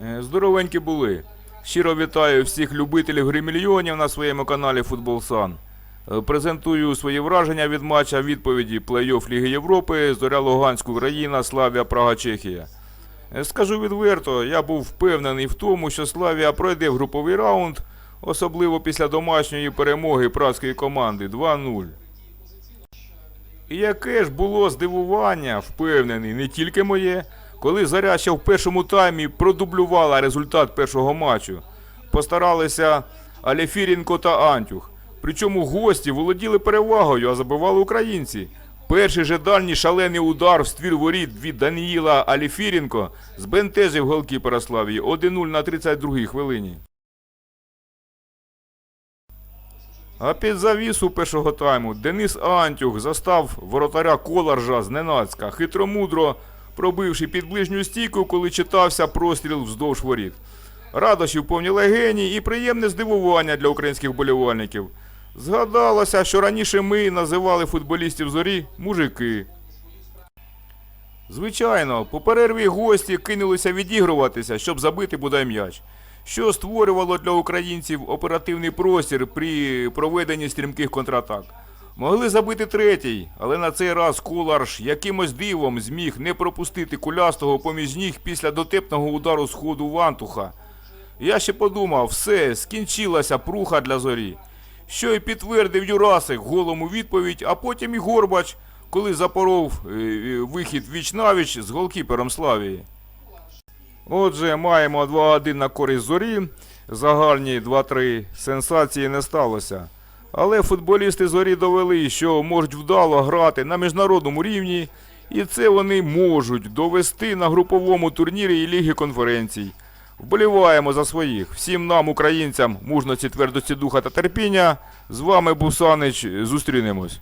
Е, Здоровенькі були. Щиро вітаю всіх любителів гри мільйонів на своєму каналі Футбол Сан. Е, Презентую свої враження від матча відповіді плей-офф Ліги Європи Зоря Луганськ Україна, Славія Прага Чехія. Е, Скажу відверто, я був впевнений в тому, що Славія пройде в груповий раунд, особливо після домашньої перемоги празької команди 2-0. І яке ж було здивування, впевнений, не тільки моє, коли Заря ще в першому таймі продублювала результат першого матчу. Постаралися Алефірінко та Антюх. Причому гості володіли перевагою, а забивали українці. Перший же дальній шалений удар в ствір воріт від Даніїла Алефірінко збентежив голкіпера Славії 1-0 на 32-й хвилині. А під завісу першого тайму Денис Антюх застав воротаря Коларжа зненацька, хитромудро пробивши під ближню стійку, коли читався простріл вздовж воріт. Радощів повні легені і приємне здивування для українських болівальників. Згадалося, що раніше ми називали футболістів зорі мужики. Звичайно, по перерві гості кинулися відігруватися, щоб забити бодай м'яч, що створювало для українців оперативний простір при проведенні стрімких контратак. Могли забити третій, але на цей раз Куларш якимось дивом зміг не пропустити кулястого поміж ніг після дотепного удару з ходу Вантуха. Я ще подумав, все, скінчилася пруха для зорі. Що й підтвердив Юрасик голому відповідь, а потім і Горбач, коли запоров е, е, вихід віч-навіч з голкіпером Славії. Отже, маємо 2-1 на користь зорі. Загальні 2-3 сенсації не сталося. Але футболісти зорі довели, що можуть вдало грати на міжнародному рівні, і це вони можуть довести на груповому турнірі і Ліги конференцій. Вболіваємо за своїх. Всім нам, українцям, мужності, твердості духа та терпіння. З вами був Санич. Зустрінемось.